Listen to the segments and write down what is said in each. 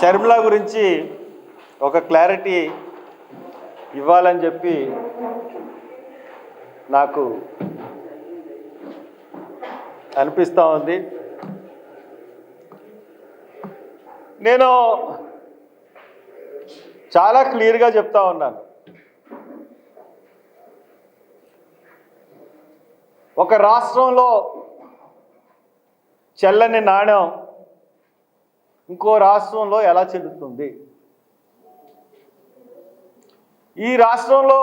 షర్మిల గురించి ఒక క్లారిటీ ఇవ్వాలని చెప్పి నాకు అనిపిస్తూ ఉంది. నేను చాలా క్లియర్గా చెప్తా ఉన్నాను. ఒక రాష్ట్రంలో చెల్లని నాణ్యం ఇంకో రాష్ట్రంలో ఎలా చెందుతుంది ఈ రాష్ట్రంలో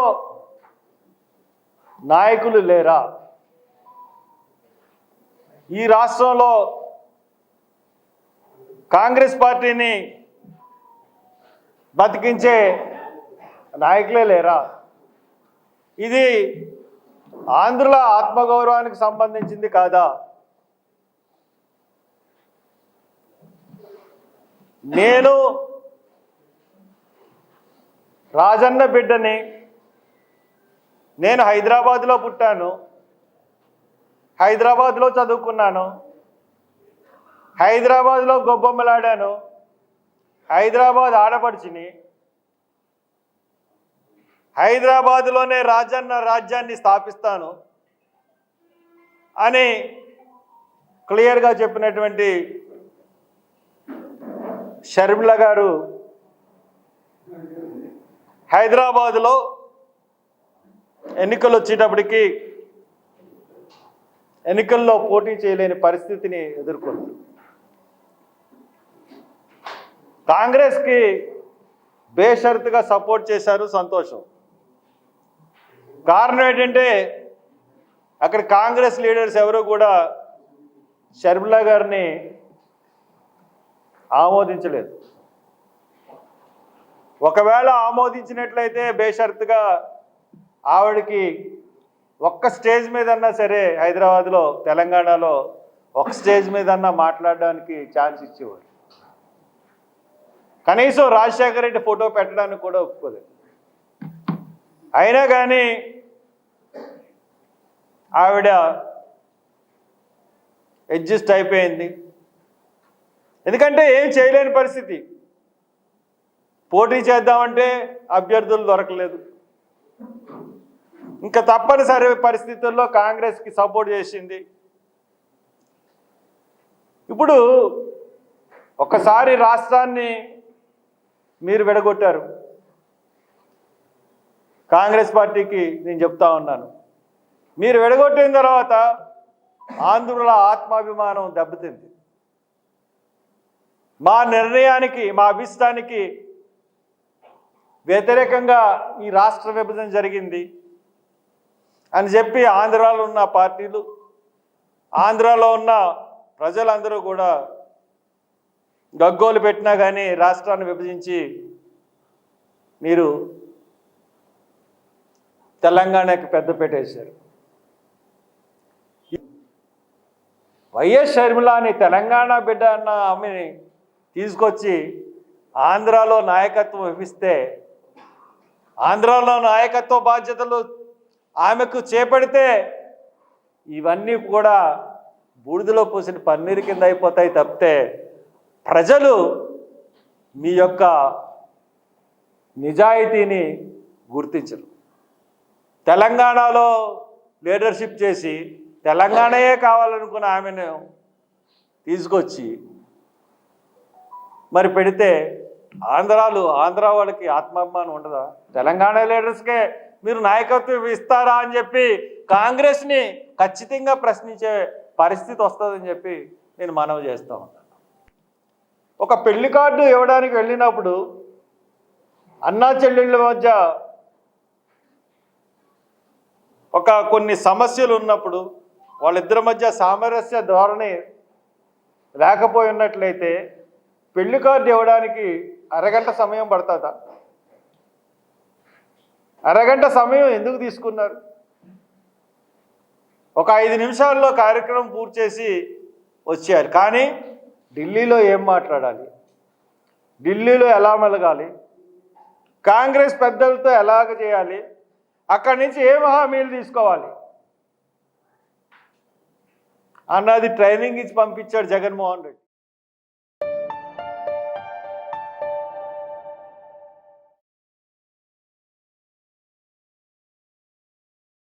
నాయకులు లేరా? ఈ రాష్ట్రంలో కాంగ్రెస్ పార్టీని బతికించే నాయకులే లేరా? ఇది ఆంధ్రుల ఆత్మగౌరవానికి సంబంధించింది కాదా? నేను రాజన్న బిడ్డని నేను హైదరాబాద్లో పుట్టాను హైదరాబాద్లో చదువుకున్నాను హైదరాబాద్లో గొబ్బొమ్మలాడాను హైదరాబాద్ ఆడపడిచిని హైదరాబాద్లోనే రాజన్న రాజ్యాన్ని స్థాపిస్తాను అని క్లియర్గా చెప్పినటువంటి షర్మిల గారు హైదరాబాదులో ఎన్నికలు వచ్చేటప్పటికి ఎన్నికల్లో పోటీ చేయలేని పరిస్థితిని ఎదుర్కొంది కాంగ్రెస్కి బేషరతుగా సపోర్ట్ చేశారు సంతోషం. కారణం ఏంటంటే అక్కడ కాంగ్రెస్ లీడర్స్ ఎవరు కూడా షర్మిల గారిని ఆమోదించలేదు. ఒకవేళ ఆమోదించినట్లయితే బేషరత్గా ఆవిడకి ఒక్క స్టేజ్ మీదన్నా సరే హైదరాబాద్లో తెలంగాణలో ఒక స్టేజ్ మీదన్నా మాట్లాడడానికి ఛాన్స్ ఇచ్చేవారు. కనీసం రాజశేఖర రెడ్డి ఫోటో పెట్టడానికి కూడా ఒప్పుకోలేదు. అయినా కానీ ఆవిడ అడ్జస్ట్ అయిపోయింది. ఎందుకంటే ఏం చేయలేని పరిస్థితి. పోటీ చేద్దామంటే అభ్యర్థులు దొరకలేదు. ఇంకా తప్పనిసరి పరిస్థితుల్లో కాంగ్రెస్కి సపోర్ట్ చేసింది. ఇప్పుడు ఒకసారి రాష్ట్రాన్ని మీరు విడగొట్టారు. కాంగ్రెస్ పార్టీకి నేను చెప్తా ఉన్నాను. మీరు విడగొట్టిన తర్వాత ఆంధ్రుల ఆత్మాభిమానం దెబ్బతింది. మా నిర్ణయానికి మా అభిష్టానికి వ్యతిరేకంగా ఈ రాష్ట్ర విభజన జరిగింది అని చెప్పి ఆంధ్రాలో ఉన్న పార్టీలు ఆంధ్రాలో ఉన్న ప్రజలందరూ కూడా గగ్గోలు పెట్టినా కానీ రాష్ట్రాన్ని విభజించి మీరు తెలంగాణకి పెద్ద పెట్టేశారు. వైఎస్ షర్మిల అని తెలంగాణ బిడ్డ అన్న ఆమెని తీసుకొచ్చి ఆంధ్రాలో నాయకత్వం వహిస్తే ఆంధ్రాలో నాయకత్వ బాధ్యతలు ఆమెకు చేపడితే ఇవన్నీ కూడా బూడిదలో పోసిన పన్నీరు కింద అయిపోతాయి తప్పితే ప్రజలు మీ యొక్క నిజాయితీని గుర్తించరు. తెలంగాణలో లీడర్షిప్ చేసి తెలంగాణయే కావాలనుకున్న ఆమెను తీసుకొచ్చి మరి పెడితే ఆంధ్రాలు ఆంధ్ర వాళ్ళకి ఆత్మాభిమానం ఉండదా? తెలంగాణ లీడర్స్కే మీరు నాయకత్వం ఇస్తారా అని చెప్పి కాంగ్రెస్ని ఖచ్చితంగా ప్రశ్నించే పరిస్థితి వస్తుందని చెప్పి నేను మనవి చేస్తూ ఉంటాను. ఒక పెళ్ళి కార్డు ఇవ్వడానికి వెళ్ళినప్పుడు అన్నా చెల్లెళ్ళ మధ్య ఒక కొన్ని సమస్యలు ఉన్నప్పుడు వాళ్ళిద్దరి మధ్య సామరస్య ధోరణి లేకపోయి ఉన్నట్లయితే పెళ్ళి కార్డు ఇవ్వడానికి అరగంట సమయం పడుతుందా అరగంట సమయం ఎందుకు తీసుకున్నారు? ఒక ఐదు నిమిషాల్లో కార్యక్రమం పూర్తి చేసి వచ్చారు. కానీ ఢిల్లీలో ఏం మాట్లాడాలి? ఢిల్లీలో ఎలా మెలగాలి? కాంగ్రెస్ పెద్దలతో ఎలాగ చేయాలి? అక్కడి నుంచి ఏం హామీలు తీసుకోవాలి? అన్నది ట్రైనింగ్ ఇచ్చి పంపించాడు జగన్మోహన్ రెడ్డి.